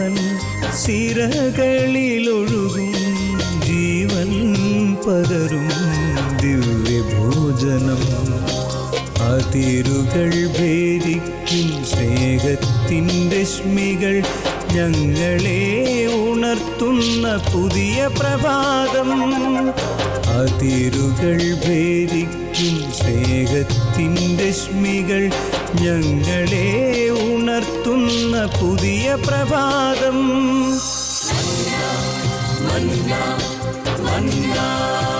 തൻ സിരകളിലൊഴുകും ജീവൻ പകരും ദിവ്യഭോജനം. അതിരുകൾ ഭേദിക്കും സ്നേഹത്തിന്റെ രശ്മികൾ ഞങ്ങളെ ഉണർത്തുന്ന പുതിയ പ്രഭാതം. അതിരുകൾ ഭേദിക്കും സ്നേഹത്തിന്റെ രശ്മികൾ ഞങ്ങളെ ഉണർത്തുന്ന പുതിയ പ്രഭാതം. എത്ര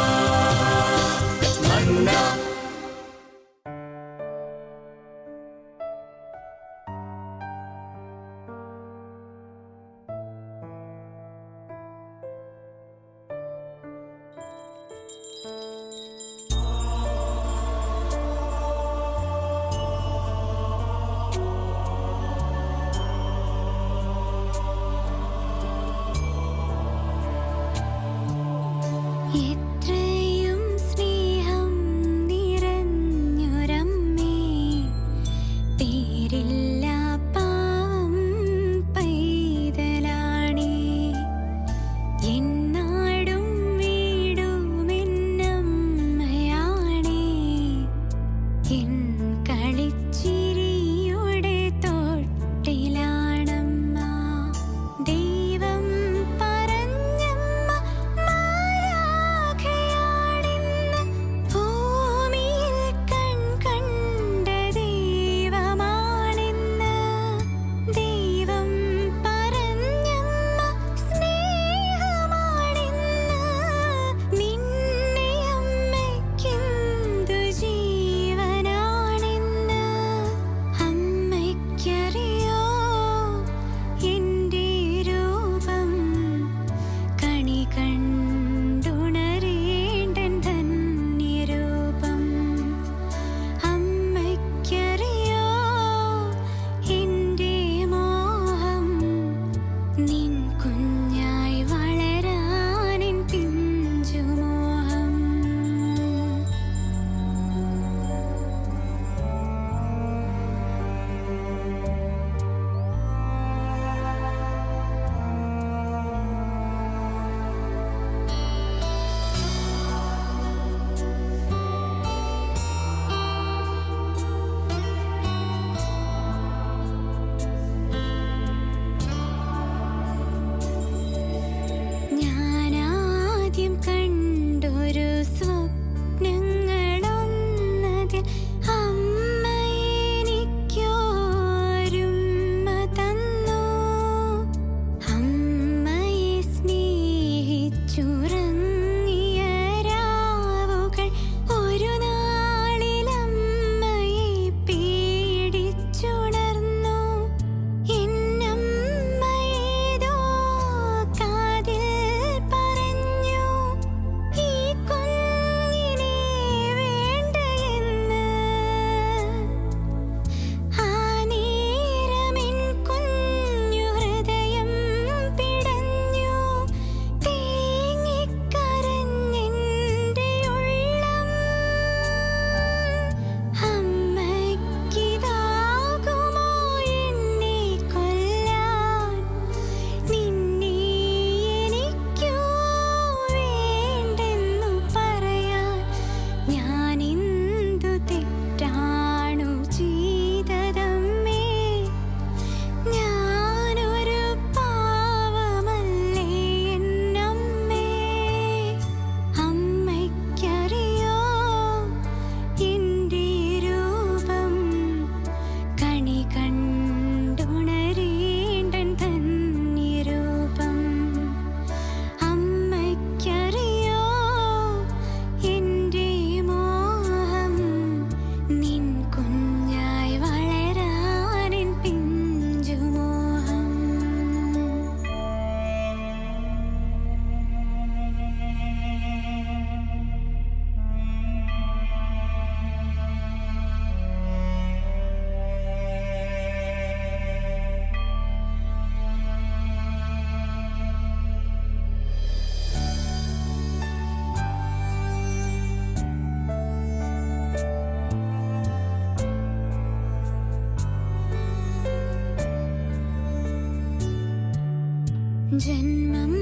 ജന്മം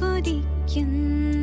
കൊതിക്കുന്ന.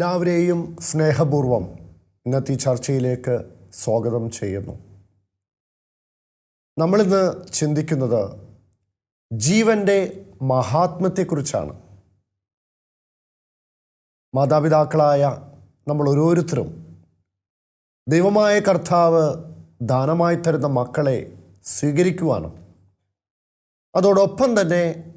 എല്ലാവരെയും സ്നേഹപൂർവം ഇന്നത്തെ ചർച്ചയിലേക്ക് സ്വാഗതം ചെയ്യുന്നു. നമ്മളിന്ന് ചിന്തിക്കുന്നത് ജീവന്റെ മഹാത്മ്യത്തെക്കുറിച്ചാണ്. മാതാപിതാക്കളായ നമ്മൾ ഓരോരുത്തരും ദൈവമായ കർത്താവ് ദാനമായി തരുന്ന മക്കളെ സ്വീകരിക്കുവാനും അതോടൊപ്പം തന്നെ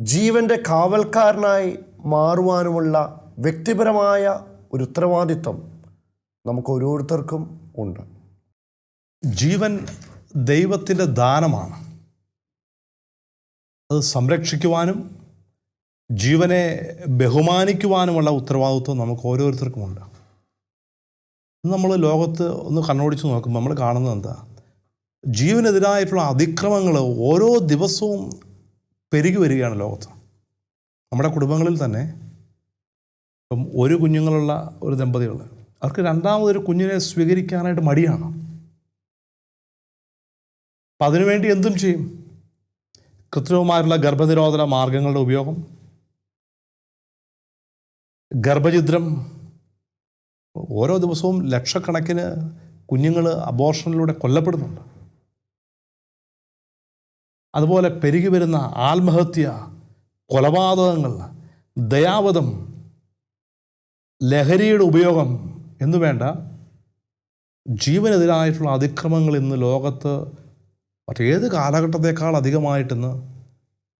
ജീവന്റെ കാവൽക്കാരനായി മാറുവാനുമുള്ള വ്യക്തിപരമായ ഒരു ഉത്തരവാദിത്വം നമുക്ക് ഓരോരുത്തർക്കും ഉണ്ട്. ജീവൻ ദൈവത്തിന്റെ ദാനമാണ്. അത് സംരക്ഷിക്കുവാനും ജീവനെ ബഹുമാനിക്കുവാനുമുള്ള ഉത്തരവാദിത്വം നമുക്ക് ഓരോരുത്തർക്കുമുണ്ട് നമ്മൾ ലോകത്ത് ഒന്ന് കണ്ണോടിച്ച് നോക്കുമ്പോൾ നമ്മൾ കാണുന്നത് എന്താ? ജീവനെതിരായിട്ടുള്ള അതിക്രമങ്ങൾ ഓരോ ദിവസവും പെരുകി വരികയാണ് ലോകത്ത്. നമ്മുടെ കുടുംബങ്ങളിൽ തന്നെ ഇപ്പം ഒരു കുഞ്ഞുങ്ങളുള്ള ഒരു ദമ്പതികൾ അവർക്ക് രണ്ടാമതൊരു കുഞ്ഞിനെ സ്വീകരിക്കാനായിട്ട് മടിയാണ്. അപ്പം അതിനുവേണ്ടി എന്തും ചെയ്യും? കൃത്രിമമായിട്ടുള്ള ഗർഭനിരോധന മാർഗങ്ങളുടെ ഉപയോഗം ഗർഭഛിദ്രം ഓരോ ദിവസവും ലക്ഷക്കണക്കിന് കുഞ്ഞുങ്ങൾ അബോർഷനിലൂടെ കൊല്ലപ്പെടുന്നുണ്ട്. അതുപോലെ പെരുകി വരുന്ന ആത്മഹത്യ കൊലപാതകങ്ങൾ ദയാവധം ലഹരിയുടെ ഉപയോഗം എന്നു വേണ്ട ജീവനെതിരായിട്ടുള്ള അതിക്രമങ്ങൾ ഇന്ന് ലോകത്ത് മറ്റേത് കാലഘട്ടത്തെക്കാൾ അധികമായിട്ടിന്ന്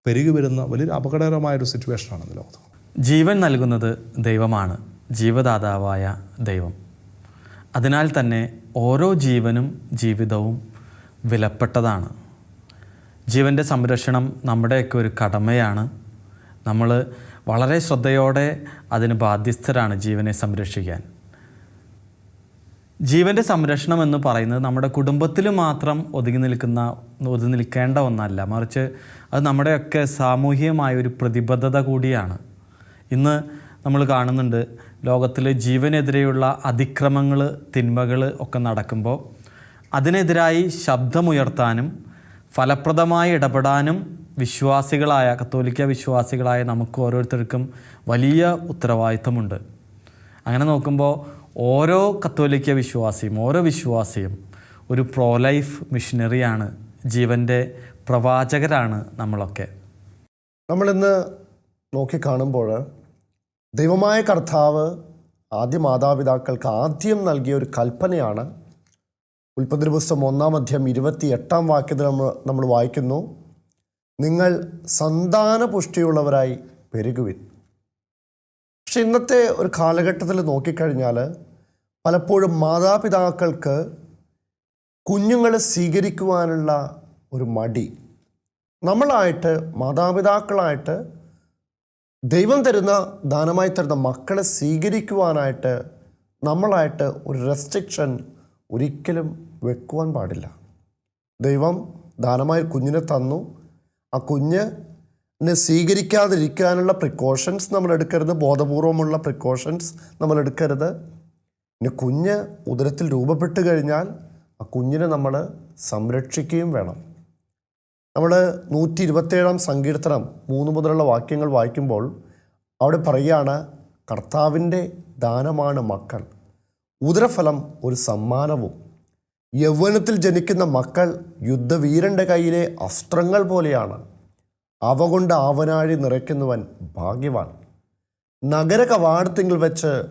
പെരുകി വരുന്ന വലിയൊരു അപകടകരമായൊരു സിറ്റുവേഷനാണ് ഇന്ന് ലോകത്ത്. ജീവൻ നൽകുന്നത് ദൈവമാണ് ജീവദാതാവായ ദൈവം. അതിനാൽ തന്നെ ഓരോ ജീവനും ജീവിതവും വിലപ്പെട്ടതാണ്. ജീവന്റെ സംരക്ഷണം നമ്മുടെയൊക്കെ ഒരു കടമയാണ്. നമ്മൾ വളരെ ശ്രദ്ധയോടെ അതിന് ബാധ്യസ്ഥരാണ് ജീവനെ സംരക്ഷിക്കാൻ. ജീവന്റെ സംരക്ഷണം എന്ന് പറയുന്നത് നമ്മുടെ കുടുംബത്തിൽ മാത്രം ഒതുങ്ങി നിൽക്കുന്ന ഒതുങ്ങി നിൽക്കേണ്ട ഒന്നല്ല. മറിച്ച് അത് നമ്മുടെയൊക്കെ സാമൂഹികമായ ഒരു പ്രതിബദ്ധത കൂടിയാണ്. ഇന്ന് നമ്മൾ കാണുന്നുണ്ട് ലോകത്തിൽ ജീവനെതിരെയുള്ള അതിക്രമങ്ങൾ തിന്മകൾ ഒക്കെ നടക്കുമ്പോൾ അതിനെതിരായി ശബ്ദമുയർത്താനും ഫലപ്രദമായി ഇടപെടാനും വിശ്വാസികളായ കത്തോലിക്ക വിശ്വാസികളായ നമുക്ക് ഓരോരുത്തർക്കും വലിയ ഉത്തരവാദിത്തമുണ്ട്. അങ്ങനെ നോക്കുമ്പോൾ ഓരോ കത്തോലിക്ക വിശ്വാസിയും ഓരോ വിശ്വാസിയും ഒരു പ്രോ ലൈഫ് മിഷനറിയാണ് ജീവന്റെ പ്രവാചകരാണ് നമ്മളൊക്കെ. നമ്മളിന്ന് നോക്കിക്കാണുമ്പോൾ ദൈവമായ കർത്താവ് ആദ്യ മാതാപിതാക്കൾക്ക് ആദ്യം നൽകിയ ഒരു കൽപ്പനയാണ്. ഉൽപ്പത്തി പുസ്തകം ഒന്നാം അധ്യം ഇരുപത്തി എട്ടാം വാക്യത്തിൽ നമ്മൾ നമ്മൾ വായിക്കുന്നു. നിങ്ങൾ സന്താന പുഷ്ടിയുള്ളവരായി പെരുകുവിൻ. പക്ഷെ ഇന്നത്തെ ഒരു കാലഘട്ടത്തിൽ നോക്കിക്കഴിഞ്ഞാൽ പലപ്പോഴും മാതാപിതാക്കൾക്ക് കുഞ്ഞുങ്ങളെ സ്വീകരിക്കുവാനുള്ള ഒരു മടി. നമ്മളായിട്ട് മാതാപിതാക്കളായിട്ട് ദൈവം തരുന്ന ദാനമായി തരുന്ന മക്കളെ സ്വീകരിക്കുവാനായിട്ട് നമ്മളായിട്ട് ഒരു റെസ്ട്രിക്ഷൻ ഒരിക്കലും വെക്കുവാൻ പാടില്ല. ദൈവം ദാനമായി കുഞ്ഞിനെ തന്നു ആ കുഞ്ഞിനെ സ്വീകരിക്കാതിരിക്കാനുള്ള പ്രിക്കോഷൻസ് നമ്മൾ എടുക്കരുത്. ബോധപൂർവമുള്ള പ്രിക്കോഷൻസ് നമ്മൾ എടുക്കരുത്. പിന്നെ കുഞ്ഞ് ഉദരത്തിൽ രൂപപ്പെട്ട് കഴിഞ്ഞാൽ ആ കുഞ്ഞിനെ നമ്മൾ സംരക്ഷിക്കുകയും വേണം. നമ്മൾ നൂറ്റി ഇരുപത്തേഴാം സങ്കീർത്തനം മൂന്ന് മുതലുള്ള വാക്യങ്ങൾ വായിക്കുമ്പോൾ അവിടെ പറയുകയാണ് കർത്താവിന്റെ ദാനമാണ് മക്കൾ. ഉദരഫലം ഒരു സമ്മാനവും യൗവനത്തിൽ ജനിക്കുന്ന മക്കൾ യുദ്ധവീരന്റെ കയ്യിലെ അസ്ത്രങ്ങൾ പോലെയാണ്. അവ കൊണ്ട് ആവനാഴി നിറയ്ക്കുന്നവൻ ഭാഗ്യവാൻ. നഗര കവാടത്തിങ്കിൽ വെച്ച്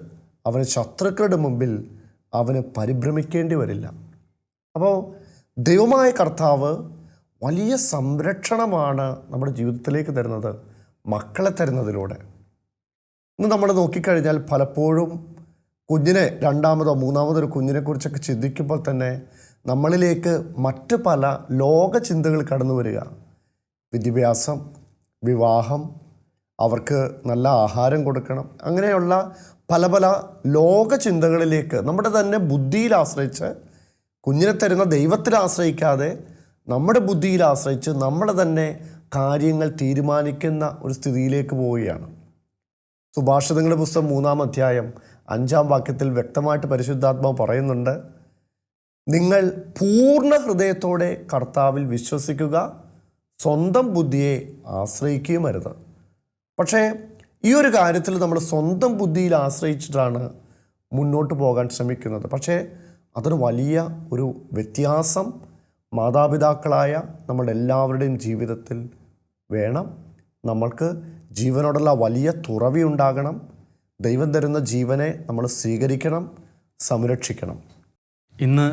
അവന് ശത്രുക്കളുടെ മുമ്പിൽ അവന് പരിഭ്രമിക്കേണ്ടി വരില്ല. അപ്പോൾ ദൈവമായ കർത്താവ് വലിയ സംരക്ഷണമാണ് നമ്മുടെ ജീവിതത്തിലേക്ക് തരുന്നത് മക്കളെ തരുന്നതിലൂടെ. ഇന്ന് നമ്മൾ നോക്കിക്കഴിഞ്ഞാൽ പലപ്പോഴും കുഞ്ഞിനെ രണ്ടാമതോ മൂന്നാമതോ ഒരു കുഞ്ഞിനെക്കുറിച്ചൊക്കെ ചിന്തിക്കുമ്പോൾ തന്നെ നമ്മളിലേക്ക് മറ്റ് പല ലോക ചിന്തകൾ കടന്നു വരിക. വിദ്യാഭ്യാസം വിവാഹം അവർക്ക് നല്ല ആഹാരം കൊടുക്കണം അങ്ങനെയുള്ള പല പല ലോക ചിന്തകളിലേക്ക് നമ്മുടെ തന്നെ ബുദ്ധിയിൽ ആശ്രയിച്ച് കുഞ്ഞിനെ തരുന്ന ദൈവത്തിൽ ആശ്രയിക്കാതെ നമ്മുടെ ബുദ്ധിയിൽ ആശ്രയിച്ച് നമ്മൾ തന്നെ കാര്യങ്ങൾ തീരുമാനിക്കുന്ന ഒരു സ്ഥിതിയിലേക്ക് പോവുകയാണ്. സുഭാഷിതങ്ങളുടെ പുസ്തകം മൂന്നാം അധ്യായം അഞ്ചാം വാക്യത്തിൽ വ്യക്തമായിട്ട് പരിശുദ്ധാത്മാവ് പറയുന്നുണ്ട് നിങ്ങൾ പൂർണ ഹൃദയത്തോടെ കർത്താവിൽ വിശ്വസിക്കുക സ്വന്തം ബുദ്ധിയെ ആശ്രയിക്കുകയും അരുത്. പക്ഷേ ഈ ഒരു കാര്യത്തിൽ നമ്മൾ സ്വന്തം ബുദ്ധിയിൽ ആശ്രയിച്ചിട്ടാണ് മുന്നോട്ട് പോകാൻ ശ്രമിക്കുന്നത്. പക്ഷേ അതൊരു വലിയ ഒരു വ്യത്യാസം മാതാപിതാക്കളായ നമ്മുടെ എല്ലാവരുടെയും ജീവിതത്തിൽ വേണം. നമ്മൾക്ക് ജീവനോടുള്ള വലിയ തുറവി ഉണ്ടാകണം. ദൈവം തരുന്ന ജീവനെ നമ്മൾ സ്വീകരിക്കണം സംരക്ഷിക്കണം. ഇന്ന്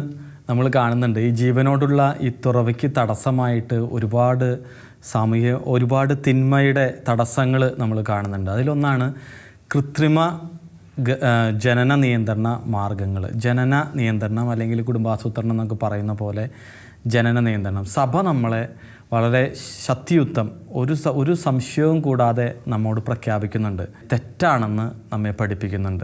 നമ്മൾ കാണുന്നുണ്ട് ഈ ജീവനോടുള്ള ഈ തുറവയ്ക്ക് തടസ്സമായിട്ട് ഒരുപാട് സാമൂഹ്യ ഒരുപാട് തിന്മയുടെ തടസ്സങ്ങൾ നമ്മൾ കാണുന്നുണ്ട്. അതിലൊന്നാണ് കൃത്രിമ ജനന നിയന്ത്രണ മാർഗങ്ങൾ. ജനന നിയന്ത്രണം അല്ലെങ്കിൽ കുടുംബാസൂത്രണം എന്നൊക്കെ പറയുന്ന പോലെ ജനന നിയന്ത്രണം. സഭ നമ്മളെ വളരെ ശക്തിയുക്തം ഒരു ഒരു സംശയവും കൂടാതെ നമ്മോട് പ്രഖ്യാപിക്കുന്നുണ്ട്. തെറ്റാണെന്ന് നമ്മെ പഠിപ്പിക്കുന്നുണ്ട്.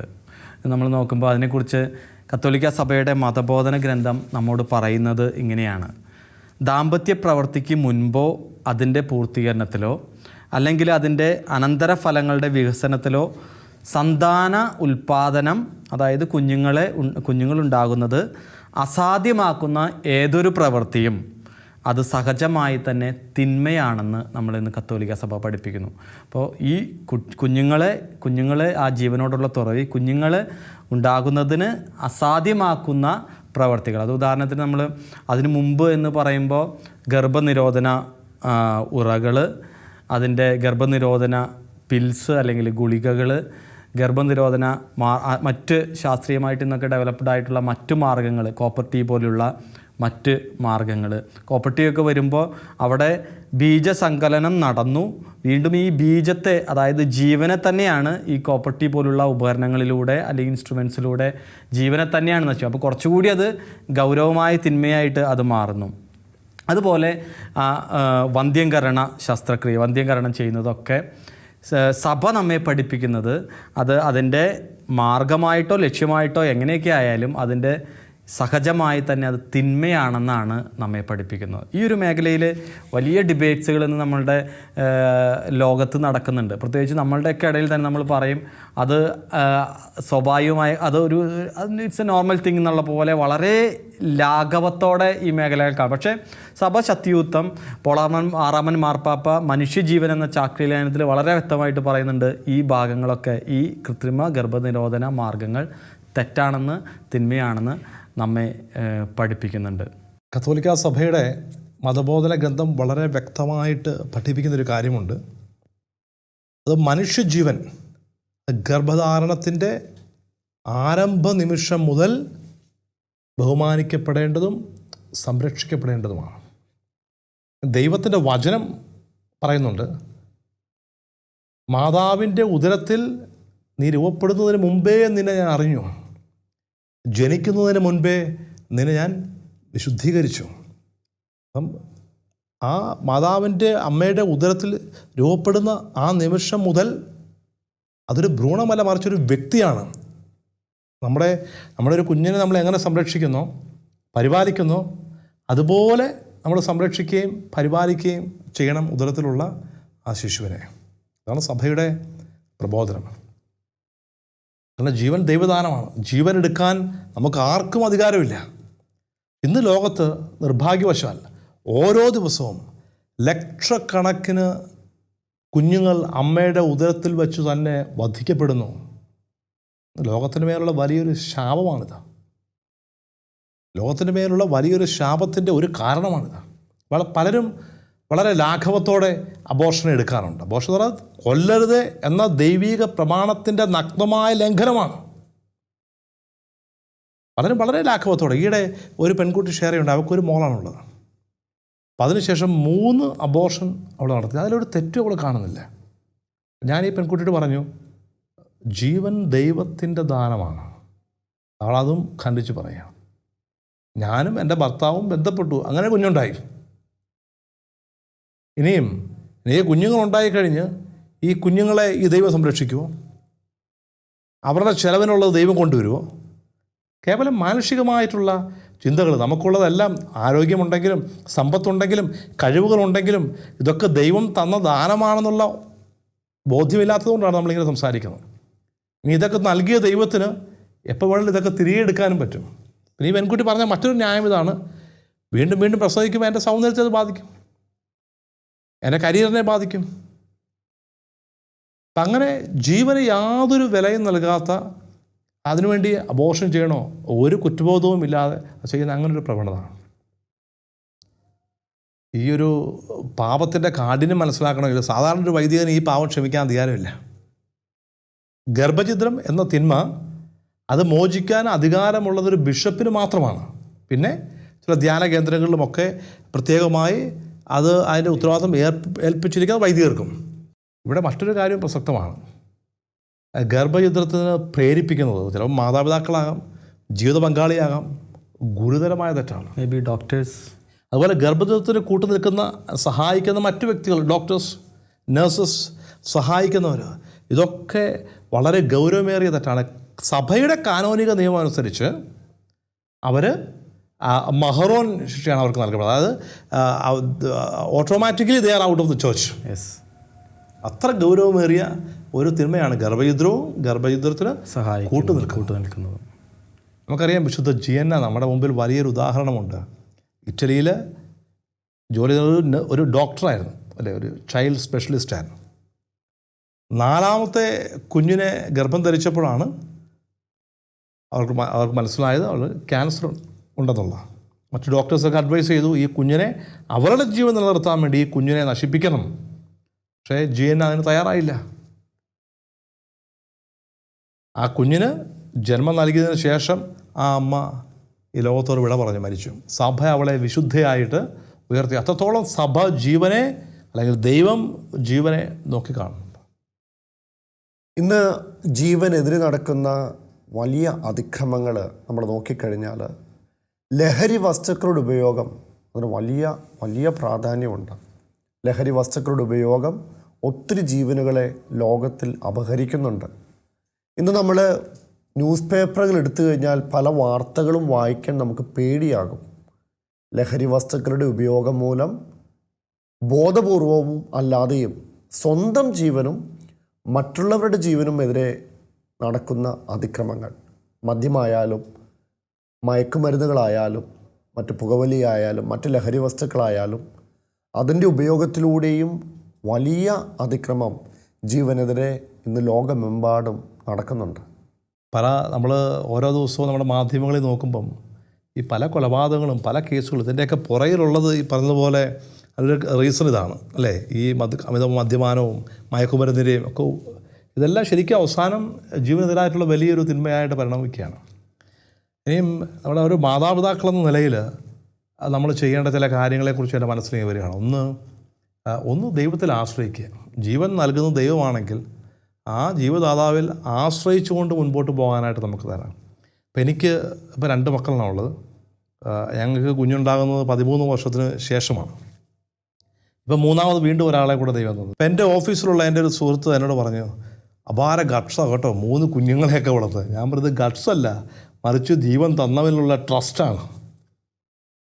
നമ്മൾ നോക്കുമ്പോൾ അതിനെക്കുറിച്ച് കത്തോലിക്ക സഭയുടെ മതബോധന ഗ്രന്ഥം നമ്മോട് പറയുന്നത് ഇങ്ങനെയാണ്. ദാമ്പത്യ പ്രവൃത്തിക്ക് മുൻപോ അതിന്റെ പൂർത്തീകരണത്തിലോ അല്ലെങ്കിൽ അതിന്റെ അനന്തരഫലങ്ങളുടെ വികസനത്തിലോ സന്താന ഉൽപാദനം അതായത് കുഞ്ഞുങ്ങളെ കുഞ്ഞുങ്ങളുണ്ടാകുന്നത് അസാധ്യമാക്കുന്ന ഏതൊരു പ്രവൃത്തിയും അത് സഹജമായി തന്നെ തിന്മയാണെന്ന് നമ്മൾ ഇന്ന് കത്തോലിക്ക സഭ പഠിപ്പിക്കുന്നു. അപ്പോൾ ഈ കുഞ്ഞുങ്ങളെ കുഞ്ഞുങ്ങളെ ആ ജീവനോടുള്ള തുറവി കുഞ്ഞുങ്ങൾ ഉണ്ടാകുന്നതിന് അസാധ്യമാക്കുന്ന പ്രവർത്തികൾ. അത് ഉദാഹരണത്തിന് നമ്മൾ അതിനു മുമ്പ് എന്ന് പറയുമ്പോൾ ഗർഭനിരോധന ഉറകൾ അതിന്റെ ഗർഭനിരോധന പിൽസ് അല്ലെങ്കിൽ ഗുളികകൾ ഗർഭനിരോധന മാ മറ്റ് ശാസ്ത്രീയമായിട്ട് ഇന്നൊക്കെ ഡെവലപ്ഡ് ആയിട്ടുള്ള മറ്റു മാർഗങ്ങൾ കോപ്പർ ടീ പോലുള്ള മറ്റ് മാർഗങ്ങൾ കോപ്പർട്ടിയൊക്കെ വരുമ്പോൾ അവിടെ ബീജസങ്കലനം നടന്നു. വീണ്ടും ഈ ബീജത്തെ അതായത് ജീവനെ തന്നെയാണ് ഈ കോപ്പർട്ടി പോലുള്ള ഉപകരണങ്ങളിലൂടെ അല്ലെങ്കിൽ ഇൻസ്ട്രുമെൻസിലൂടെ ജീവനെ തന്നെയാണ് നശിച്ചത് അപ്പോൾ കുറച്ചുകൂടി അത് ഗൗരവമായ തിന്മയായിട്ട് അത് മാറുന്നു. അതുപോലെ വന്ധ്യംകരണ ശസ്ത്രക്രിയ വന്ധ്യംകരണം ചെയ്യുന്നതൊക്കെ സഭ നമ്മെ പഠിപ്പിക്കുന്നത് അത് അതിന്റെ മാർഗമായിട്ടോ ലക്ഷ്യമായിട്ടോ എങ്ങനെയൊക്കെ ആയാലും അതിന്റെ സഹജമായി തന്നെ അത് തിന്മയാണെന്നാണ് നമ്മെ പഠിപ്പിക്കുന്നത്. ഈ ഒരു മേഖലയിൽ വലിയ ഡിബേറ്റ്സുകൾ ഇന്ന് നമ്മളുടെ ലോകത്ത് നടക്കുന്നുണ്ട്. പ്രത്യേകിച്ച് നമ്മളുടെയൊക്കെ ഇടയിൽ തന്നെ നമ്മൾ പറയും അത് സ്വാഭാവികമായി അതൊരു ഇറ്റ്സ് എ നോർമൽ തിങ് എന്നുള്ള പോലെ വളരെ ലാഘവത്തോടെ ഈ മേഖലകൾ പക്ഷേ സഭ ശക്തിയുക്തം പോളാമൻ ആറാമൻ മാർപ്പാപ്പ മനുഷ്യജീവൻ എന്ന ചാക്രിലേഖനത്തിൽ വളരെ വ്യക്തമായിട്ട് പറയുന്നുണ്ട് ഈ ഭാഗങ്ങളൊക്കെ ഈ കൃത്രിമ ഗർഭനിരോധന മാർഗങ്ങൾ തെറ്റാണെന്ന് തിന്മയാണെന്ന്. നമ്മെ പഠിപ്പിക്കുന്നുണ്ട്. കത്തോലിക്ക സഭയുടെ മതബോധന ഗ്രന്ഥം വളരെ വ്യക്തമായിട്ട് പഠിപ്പിക്കുന്ന ഒരു കാര്യമുണ്ട്. അത് മനുഷ്യജീവൻ ഗർഭധാരണത്തിന്റെ ആരംഭ നിമിഷം മുതൽ ബഹുമാനിക്കപ്പെടേണ്ടതും സംരക്ഷിക്കപ്പെടേണ്ടതുമാണ്. ദൈവത്തിന്റെ വചനം പറയുന്നുണ്ട് മാതാവിന്റെ ഉദരത്തിൽ നീ രൂപപ്പെടുന്നതിന് മുമ്പേ നിന്നെ ഞാൻ അറിഞ്ഞു. ജനിക്കുന്നതിന് മുൻപേ നിന്നെ ഞാൻ വിശുദ്ധീകരിച്ചു. അപ്പം ആ മാതാവിന്റെ അമ്മയുടെ ഉദരത്തിൽ രൂപപ്പെടുന്ന ആ നിമിഷം മുതൽ അതൊരു ഭ്രൂണമല്ല മറിച്ചൊരു വ്യക്തിയാണ്. നമ്മുടെ നമ്മുടെ ഒരു കുഞ്ഞിനെ നമ്മൾ എങ്ങനെ സംരക്ഷിക്കുന്നോ? പരിപാലിക്കുന്നോ. അതുപോലെ നമ്മൾ സംരക്ഷിക്കുകയും പരിപാലിക്കുകയും ചെയ്യണം ഉദരത്തിലുള്ള ആ ശിശുവിനെ. അതാണ് സഭയുടെ പ്രബോധനം. കാരണം ജീവൻ ദൈവദാനമാണ്. ജീവൻ എടുക്കാൻ നമുക്ക് ആർക്കും അധികാരമില്ല. ഇന്ന് ലോകത്ത് നിർഭാഗ്യവശാൽ ഓരോ ദിവസവും ലക്ഷക്കണക്കിന് കുഞ്ഞുങ്ങൾ അമ്മയുടെ ഉദരത്തിൽ വെച്ച് തന്നെ വധിക്കപ്പെടുന്നു. ലോകത്തിന് മേലുള്ള വലിയൊരു ശാപമാണിത്. ലോകത്തിന് മേലുള്ള വലിയൊരു ശാപത്തിന്റെ ഒരു കാരണമാണിത്. പലരും വളരെ ലാഘവത്തോടെ അബോഷൻ എടുക്കാറുണ്ട്. അബോഷൻ എന്ന് പറഞ്ഞാൽ കൊല്ലരുത് എന്ന ദൈവീക പ്രമാണത്തിന്റെ നഗ്നമായ ലംഘനമാണ്. വളരെ വളരെ ലാഘവത്തോടെ ഈയിടെ ഒരു പെൺകുട്ടി ഷെയർ ചെയ്യുന്നുണ്ട് അവൾക്കൊരു മോളാണുള്ളത് അപ്പം അതിനുശേഷം മൂന്ന് അബോർഷൻ അവൾ നടത്തി. അതിലൊരു തെറ്റും അവൾ കാണുന്നില്ല. ഞാൻ ഈ പെൺകുട്ടിയോട് പറഞ്ഞു ജീവൻ ദൈവത്തിന്റെ ദാനമാണ്. അവളതും ഖണ്ഡിച്ച് പറയാം ഞാനും എന്റെ ഭർത്താവും ബന്ധപ്പെട്ടു. അങ്ങനെ കുഞ്ഞുണ്ടായി. ഇനിയും ഇനി കുഞ്ഞുങ്ങളുണ്ടായി കഴിഞ്ഞ് ഈ കുഞ്ഞുങ്ങളെ ഈ ദൈവം സംരക്ഷിക്കുമോ അവരുടെ ചെലവിനുള്ളത് ദൈവം കൊണ്ടുവരുമോ കേവലം മാനുഷികമായിട്ടുള്ള ചിന്തകൾ നമുക്കുള്ളതെല്ലാം ആരോഗ്യമുണ്ടെങ്കിലും സമ്പത്തുണ്ടെങ്കിലും കഴിവുകളുണ്ടെങ്കിലും ഇതൊക്കെ ദൈവം തന്ന ദാനമാണെന്നുള്ള ബോധ്യമില്ലാത്തതുകൊണ്ടാണ് നമ്മളിങ്ങനെ സംസാരിക്കുന്നത്. ഇനി ഇതൊക്കെ നൽകിയ ദൈവത്തിന് എപ്പോൾ വേണമെങ്കിലും ഇതൊക്കെ തിരികെ എടുക്കാനും പറ്റും. പിന്നെ ഈ പെൺകുട്ടി പറഞ്ഞ മറ്റൊരു ന്യായം ഇതാണ്. വീണ്ടും വീണ്ടും പ്രസവിക്കുമ്പോൾ എന്റെ സൗന്ദര്യത്തെ അത് ബാധിക്കും. എന്റെ കരിയറിനെ ബാധിക്കും. അപ്പം അങ്ങനെ ജീവന് യാതൊരു വിലയും നൽകാത്ത അതിനുവേണ്ടി അബോഷൻ ചെയ്യണോ? ഒരു കുറ്റബോധവും ഇല്ലാതെ ചെയ്യുന്ന ഒരു പ്രവണതയാണ് ഈ ഒരു പാപത്തിന്റെ കാഠിന്യം മനസ്സിലാക്കണമെങ്കിൽ സാധാരണ ഒരു വൈദികന് ഈ പാപം ക്ഷമിക്കാൻ അധികാരമില്ല. ഗർഭചിത്രം എന്ന തിന്മ അത് മോചിക്കാൻ അധികാരമുള്ളതൊരു ബിഷപ്പിന് മാത്രമാണ്. പിന്നെ ചില ധ്യാന കേന്ദ്രങ്ങളിലുമൊക്കെ പ്രത്യേകമായി അത് അതിന്റെ ഉത്തരവാദിത്വം ഏർപ്പ ഏൽപ്പിച്ചിരിക്കുന്ന വൈദികർക്കും. ഇവിടെ മറ്റൊരു കാര്യം പ്രസക്തമാണ്. ഗർഭയുദ്ധത്തിന് പ്രേരിപ്പിക്കുന്നത് ചിലപ്പോൾ മാതാപിതാക്കളാകാം ജീവിത പങ്കാളിയാകാം ഗുരുതരമായ തെറ്റാണ്. മേ ബി ഡോക്ടേഴ്സ് അതുപോലെ ഗർഭയുദ്ധത്തിന് കൂട്ടു നിൽക്കുന്ന സഹായിക്കുന്ന മറ്റു വ്യക്തികൾ ഡോക്ടേഴ്സ് നഴ്സസ് സഹായിക്കുന്നവർ ഇതൊക്കെ വളരെ ഗൗരവമേറിയ തെറ്റാണ്. സഭയുടെ കാനോനിക നിയമം അനുസരിച്ച് അവർ മഹറോൻ ശിക്ഷയാണ് അവർക്ക് നൽകപ്പെടുന്നത്. അതായത് automatically they are out of the church yes അത്ര ഗൗരവമേറിയ ഒരു തിന്മയാണ് ഗർഭയുദ്രവും ഗർഭയുദ്രത്തിന് സഹായി കൂട്ടു നിൽക്കുക കൂട്ടു നിൽക്കുന്നത്. നമുക്കറിയാം വിശുദ്ധ ജിയന്ന നമ്മുടെ മുമ്പിൽ വലിയൊരു ഉദാഹരണമുണ്ട്. ഇറ്റലിയിൽ ജോലി ഒരു ഡോക്ടറായിരുന്നു. അല്ലെ ഒരു ചൈൽഡ് സ്പെഷ്യലിസ്റ്റായിരുന്നു നാലാമത്തെ കുഞ്ഞിനെ ഗർഭം ധരിച്ചപ്പോഴാണ് അവർക്ക് അവർക്ക് മനസ്സിലായത് അവൾ ക്യാൻസർ ഉണ്ടെന്നുള്ള. മറ്റു ഡോക്ടേഴ്സൊക്കെ അഡ്വൈസ് ചെയ്തു ഈ കുഞ്ഞിനെ അവരുടെ ജീവൻ നിലനിർത്താൻ വേണ്ടി ഈ കുഞ്ഞിനെ നശിപ്പിക്കണം. പക്ഷേ ജി എൻ അതിന് തയ്യാറായില്ല. ആ കുഞ്ഞിന് ജന്മം നൽകിയതിന് ശേഷം ആ അമ്മ ഈ ലോകത്തോട് വിട പറഞ്ഞ് മരിച്ചു. സഭ അവളെ വിശുദ്ധയായിട്ട് ഉയർത്തി. അത്രത്തോളം സഭ ജീവനെ അല്ലെങ്കിൽ ദൈവം ജീവനെ നോക്കി കാണുന്നു. ഇന്ന് ജീവനെതിരെ നടക്കുന്ന വലിയ അതിക്രമങ്ങൾ നമ്മൾ നോക്കിക്കഴിഞ്ഞാൽ ലഹരി വസ്തുക്കളുടെ ഉപയോഗം അതിന് വലിയ വലിയ പ്രാധാന്യമുണ്ട്. ലഹരി വസ്തുക്കളുടെ ഉപയോഗം ഒത്തിരി ജീവനുകളെ ലോകത്തിൽ അപഹരിക്കുന്നുണ്ട്. ഇന്ന് നമ്മൾ ന്യൂസ് പേപ്പറുകൾ എടുത്തു കഴിഞ്ഞാൽ പല വാർത്തകളും വായിക്കാൻ നമുക്ക് പേടിയാകും. ലഹരി വസ്തുക്കളുടെ ഉപയോഗം മൂലം ബോധപൂർവവും അല്ലാതെയും സ്വന്തം ജീവനും മറ്റുള്ളവരുടെ ജീവനും എതിരെ നടക്കുന്ന അതിക്രമങ്ങൾ. മദ്യമായാലും മയക്കുമരുന്നുകളായാലും മറ്റ് പുകവലിയായാലും മറ്റ് ലഹരി വസ്തുക്കളായാലും അതിന്റെ ഉപയോഗത്തിലൂടെയും വലിയ അതിക്രമം ജീവനെതിരെ ഇന്ന് ലോകമെമ്പാടും നടക്കുന്നുണ്ട്. പല നമ്മൾ ഓരോ ദിവസവും നമ്മുടെ മാധ്യമങ്ങളിൽ നോക്കുമ്പം ഈ പല കൊലപാതകങ്ങളും പല കേസുകളും ഇതിന്റെയൊക്കെ പുറയിലുള്ളത് ഈ പറഞ്ഞതുപോലെ അതിന്റെ റീസൺ ഇതാണ് അല്ലേ? ഈ മദ് അമിത മദ്യപാനവും മയക്കുമരുന്നിന്റെയും ഒക്കെ ഇതെല്ലാം ശരിക്കും അവസാനം ജീവനെതിരായിട്ടുള്ള വലിയൊരു തിന്മയായിട്ട് പരിണമിക്കുകയാണ്. ഇനിയും നമ്മുടെ ഒരു മാതാപിതാക്കളെന്ന നിലയിൽ നമ്മൾ ചെയ്യേണ്ട ചില കാര്യങ്ങളെക്കുറിച്ച് എന്റെ മനസ്സിലേക്ക് വരികയാണ്. ഒന്ന് ഒന്ന് ദൈവത്തിൽ ആശ്രയിക്കുക. ജീവൻ നൽകുന്ന ദൈവമാണെങ്കിൽ ആ ജീവദാതാവിൽ ആശ്രയിച്ചുകൊണ്ട് മുൻപോട്ട് പോകാനായിട്ട് നമുക്ക് തരാം. ഇപ്പം എനിക്ക് ഇപ്പം രണ്ട് മക്കളാണുള്ളത് ഞങ്ങൾക്ക് കുഞ്ഞുണ്ടാകുന്നത് പതിമൂന്ന് വർഷത്തിന് ശേഷമാണ്. ഇപ്പം മൂന്നാമത് വീണ്ടും ഒരാളെ കൂടെ ദൈവം തന്നു. ഇപ്പം എന്റെ ഓഫീസിലുള്ള എന്റെ ഒരു സുഹൃത്ത് എന്നോട് പറഞ്ഞു അപാര ഗട്ട്സാണ് കേട്ടോ മൂന്ന് കുഞ്ഞുങ്ങളെയൊക്കെ വളർത്തുക. ഞാൻ പറഞ്ഞത് ഗട്ട്സ് അല്ല മറിച്ച് ജീവൻ തന്നവരിലുള്ള ട്രസ്റ്റാണ്.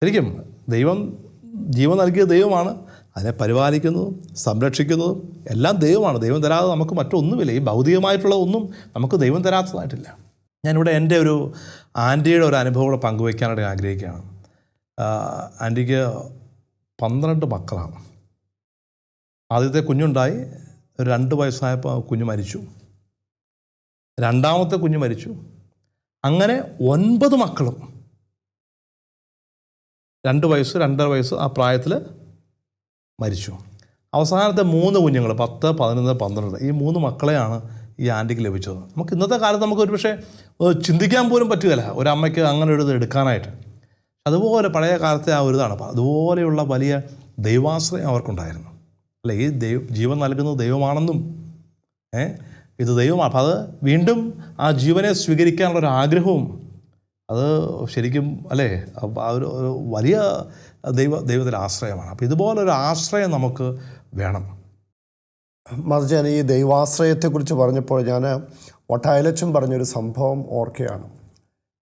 ശരിക്കും ദൈവം ജീവൻ നൽകിയ ദൈവമാണ്. അതിനെ പരിപാലിക്കുന്നതും സംരക്ഷിക്കുന്നതും എല്ലാം ദൈവമാണ്. ദൈവം തരാതെ നമുക്ക് മറ്റൊന്നുമില്ല. ഈ ഭൗതികമായിട്ടുള്ള ഒന്നും നമുക്ക് ദൈവം തരാത്തതായിട്ടില്ല. ഞാനിവിടെ എന്റെ ഒരു ആന്റിയുടെ ഒരു അനുഭവം കൂടെ പങ്കുവയ്ക്കാനായിട്ട് ആഗ്രഹിക്കുകയാണ്. ആന്റിക്ക് പന്ത്രണ്ട് മക്കളാണ്. ആദ്യത്തെ കുഞ്ഞുണ്ടായി. രണ്ട് വയസ്സായപ്പോൾ കുഞ്ഞ് മരിച്ചു. രണ്ടാമത്തെ കുഞ്ഞ് മരിച്ചു. അങ്ങനെ ഒൻപത് മക്കളും. രണ്ട് വയസ്സ് രണ്ടര വയസ്സ് ആ പ്രായത്തിൽ മരിച്ചു. അവസാനത്തെ മൂന്ന് കുഞ്ഞുങ്ങൾ പത്ത് പതിനൊന്ന് പന്ത്രണ്ട് ഈ മൂന്ന് മക്കളെയാണ് ഈ ആന്റിക്ക് ലഭിച്ചത്. നമുക്ക് ഇന്നത്തെ കാലത്ത് നമുക്ക് ഒരുപക്ഷെ പക്ഷേ ചിന്തിക്കാൻ പോലും പറ്റുകയില്ല. ഒരമ്മയ്ക്ക് അങ്ങനെ ഒരു ഇത് എടുക്കാനായിട്ട്. അതുപോലെ പഴയ കാലത്തെ ആ ഒരു ഇതാണ്. അതുപോലെയുള്ള വലിയ ദൈവാശ്രയം അവർക്കുണ്ടായിരുന്നു. അല്ല? ഈ ദൈവം ജീവൻ നൽകുന്നത് ദൈവമാണെന്നും ഏ ഇത് ദൈവമാണ്. അപ്പം അത് വീണ്ടും ആ ജീവനെ സ്വീകരിക്കാനുള്ള ഒരു ആഗ്രഹവും അത് ശരിക്കും അല്ലേ? ആ ഒരു വലിയ ദൈവ ദൈവത്തിന്റെ ആശ്രയമാണ്. അപ്പോൾ ഇതുപോലൊരു ആശ്രയം നമുക്ക് വേണം. മറിച്ച് ഞാൻ ഈ ദൈവാശ്രയത്തെക്കുറിച്ച് പറഞ്ഞപ്പോൾ ഞാൻ ഒട്ടായലച്ചും പറഞ്ഞൊരു സംഭവം ഓർക്കുകയാണ്.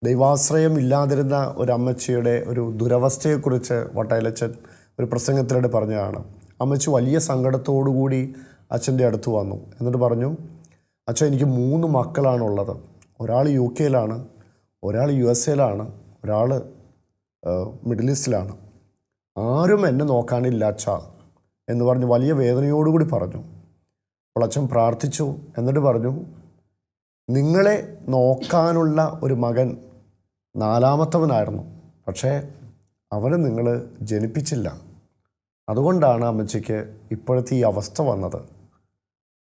ദൈവാശ്രയം ഇല്ലാതിരുന്ന ഒരു അമ്മച്ചിയുടെ ഒരു ദുരവസ്ഥയെക്കുറിച്ച് വട്ടയലച്ചൻ ഒരു പ്രസംഗത്തിലൂടെ പറഞ്ഞതാണ്. അമ്മച്ചി വലിയ സങ്കടത്തോടു കൂടി അച്ഛന്റെ അടുത്ത് വന്നു. എന്നിട്ട് പറഞ്ഞു അച്ഛൻ എനിക്ക് മൂന്ന് മക്കളാണുള്ളത്. ഒരാൾ യു കെയിലാണ് ഒരാൾ യു എസ് എയിലാണ് ഒരാൾ മിഡിൽ ഈസ്റ്റിലാണ്. ആരും എന്നെ നോക്കാനില്ല അച്ഛ എന്ന് പറഞ്ഞ് വലിയ വേദനയോടുകൂടി പറഞ്ഞു. അപ്പോൾ അച്ഛൻ പ്രാർത്ഥിച്ചു. എന്നിട്ട് പറഞ്ഞു നിങ്ങളെ നോക്കാനുള്ള ഒരു മകൻ നാലാമത്തവനായിരുന്നു. പക്ഷേ അവനെ നിങ്ങൾ ജനിപ്പിച്ചില്ല. അതുകൊണ്ടാണ് അമ്മച്ചിക്ക് ഇപ്പോഴത്തെ ഈ അവസ്ഥ വന്നത്.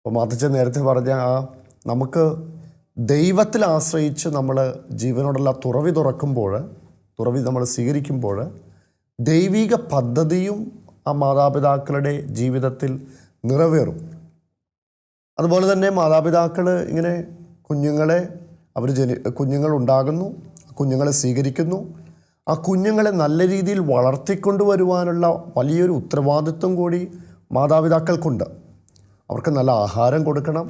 അപ്പോൾ മാതച്ച നേരത്തെ പറഞ്ഞ ആ നമുക്ക് ദൈവത്തിൽ ആശ്രയിച്ച് നമ്മൾ ജീവനോടുള്ള തുറവി തുറക്കുമ്പോൾ തുറവി നമ്മൾ സ്വീകരിക്കുമ്പോൾ ദൈവിക പദ്ധതിയും ആ മാതാപിതാക്കളുടെ ജീവിതത്തിൽ നിറവേറും. അതുപോലെ തന്നെ മാതാപിതാക്കൾ ഇങ്ങനെ കുഞ്ഞുങ്ങളെ അവർ ജനി കുഞ്ഞുങ്ങൾ ഉണ്ടാകുന്നു കുഞ്ഞുങ്ങളെ സ്വീകരിക്കുന്നു. ആ കുഞ്ഞുങ്ങളെ നല്ല രീതിയിൽ വളർത്തിക്കൊണ്ടുവരുവാനുള്ള വലിയൊരു ഉത്തരവാദിത്വം കൂടി മാതാപിതാക്കൾക്കുണ്ട്. അവർക്ക് നല്ല ആഹാരം കൊടുക്കണം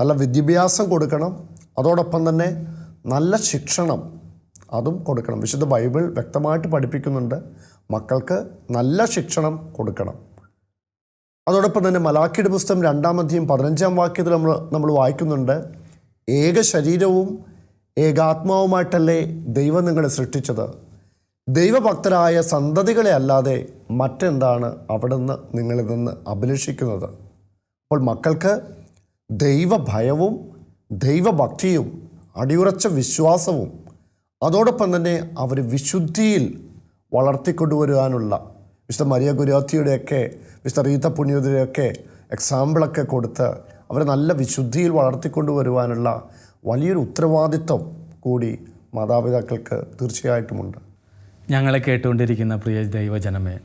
നല്ല വിദ്യാഭ്യാസം കൊടുക്കണം അതോടൊപ്പം തന്നെ നല്ല ശിക്ഷണം അതും കൊടുക്കണം. വിശുദ്ധ ബൈബിൾ വ്യക്തമായിട്ട് പഠിപ്പിക്കുന്നുണ്ട് മക്കൾക്ക് നല്ല ശിക്ഷണം കൊടുക്കണം. അതോടൊപ്പം തന്നെ മലാക്കിയുടെ പുസ്തകം രണ്ടാമധ്യം പതിനഞ്ചാം വാക്യത്തിൽ നമ്മൾ നമ്മൾ വായിക്കുന്നുണ്ട് ഏക ശരീരവും ഏകാത്മാവുമായിട്ടല്ലേ ദൈവം നിങ്ങളെ സൃഷ്ടിച്ചത്? ദൈവഭക്തരായ സന്തതികളെ അല്ലാതെ മറ്റെന്താണ് അവിടുന്ന് നിങ്ങളിൽ നിന്ന് അഭിലഷിക്കുന്നത്? അപ്പോൾ മക്കൾക്ക് ദൈവഭയവും ദൈവഭക്തിയും അടിയുറച്ച വിശ്വാസവും അതോടൊപ്പം തന്നെ അവർ വിശുദ്ധിയിൽ വളർത്തിക്കൊണ്ടുവരുവാനുള്ള വിശുദ്ധ മരിയ ഗുരുവാത്തിയുടെയൊക്കെ വിശുദ്ധ റീത്ത പുണ്യതയുടെയൊക്കെ എക്സാമ്പിളൊക്കെ കൊടുത്ത് അവരെ നല്ല വിശുദ്ധിയിൽ വളർത്തിക്കൊണ്ടുവരുവാനുള്ള വലിയൊരു ഉത്തരവാദിത്വം കൂടി മാതാപിതാക്കൾക്ക് തീർച്ചയായിട്ടുമുണ്ട്. ഞങ്ങളെ കേട്ടുകൊണ്ടിരിക്കുന്ന പ്രിയ ദൈവജനമേ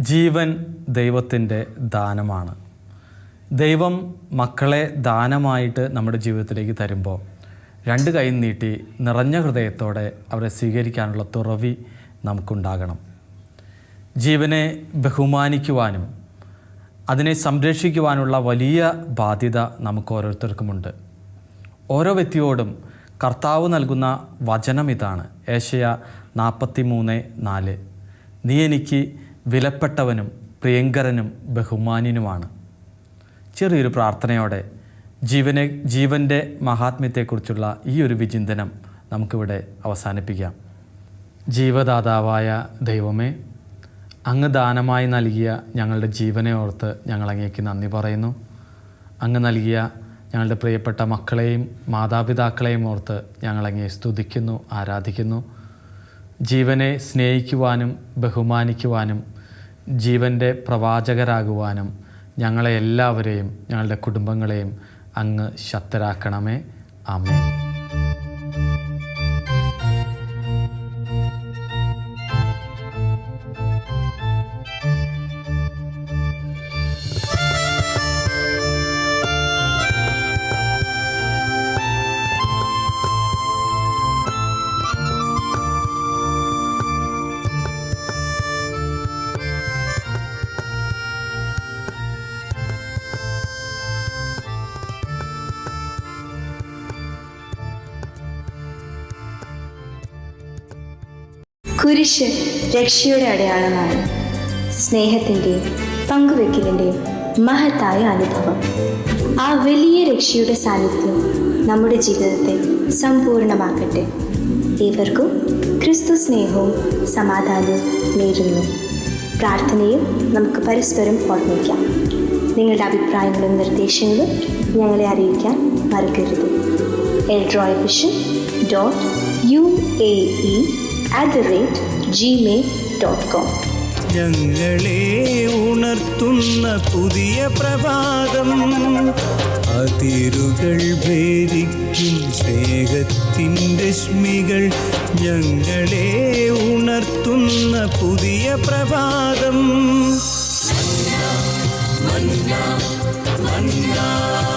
ജീവൻ ദൈവത്തിന്റെ ദാനമാണ്. ദൈവം മക്കളെ ദാനമായിട്ട് നമ്മുടെ ജീവിതത്തിലേക്ക് തരുമ്പോൾ രണ്ട് കൈ നീട്ടി നിറഞ്ഞ ഹൃദയത്തോടെ അവരെ സ്വീകരിക്കാനുള്ള തുറവി നമുക്കുണ്ടാകണം. ജീവനെ ബഹുമാനിക്കുവാനും അതിനെ സംരക്ഷിക്കുവാനുള്ള വലിയ ബാധ്യത നമുക്ക് ഓരോരുത്തർക്കുമുണ്ട്. ഓരോ വ്യക്തിയോടും കർത്താവ് നൽകുന്ന വചനം ഇതാണ്. ഏഷ്യ നാൽപ്പത്തി മൂന്ന് നാല്. നീ എനിക്ക് വിലപ്പെട്ടവനും പ്രിയങ്കരനും ബഹുമാന്യനുമാണ് ചെറിയൊരു പ്രാർത്ഥനയോടെ ജീവനെ ജീവന്റെ മഹാത്മ്യത്തെക്കുറിച്ചുള്ള ഈ ഒരു വിചിന്തനം നമുക്കിവിടെ അവസാനിപ്പിക്കാം. ജീവദാതാവായ ദൈവമേ അങ്ങ് ദാനമായി നൽകിയ ഞങ്ങളുടെ ജീവനെ ഓർത്ത് ഞങ്ങൾ അങ്ങേക്ക് നന്ദി പറയുന്നു. അങ്ങ് നൽകിയ ഞങ്ങളുടെ പ്രിയപ്പെട്ട മക്കളെയും മാതാപിതാക്കളെയും ഓർത്ത് ഞങ്ങൾ സ്തുതിക്കുന്നു ആരാധിക്കുന്നു. ജീവനെ സ്നേഹിക്കുവാനും ബഹുമാനിക്കുവാനും ജീവന്റെ പ്രവാചകരാകുവാനും ഞങ്ങളെ എല്ലാവരെയും ഞങ്ങളുടെ കുടുംബങ്ങളെയും അങ്ങ് ശക്തരാക്കണമേ. ആമേ കുരിശ് രക്ഷയുടെ അടയാളമാണ്. സ്നേഹത്തിന്റെയും പങ്കുവെക്കലിന്റെയും മഹത്തായ അനുഭവം. ആ വലിയ രക്ഷയുടെ സാന്നിധ്യം നമ്മുടെ ജീവിതത്തെ സമ്പൂർണമാക്കട്ടെ ഏവർക്കും ക്രിസ്തു സ്നേഹവും സമാധാനവും നേരുന്നു. പ്രാർത്ഥനയും നമുക്ക് പരസ്പരം ഓർമ്മിക്കാം. നിങ്ങളുടെ അഭിപ്രായങ്ങളും നിർദ്ദേശങ്ങളും ഞങ്ങളെ അറിയിക്കാൻ മറക്കരുത്. Eldroy vision dot U A E at the rate Gmail dot com ഞങ്ങളെ ഉണർത്തുന്ന പുതിയ പ്രഭാതം. അതിരുകൾ ഭേദിക്കും സ്നേഹത്തിന്റെ രശ്മികൾ ഞങ്ങളെ ഉണർത്തുന്ന പുതിയ പ്രഭാതം. മന്ന.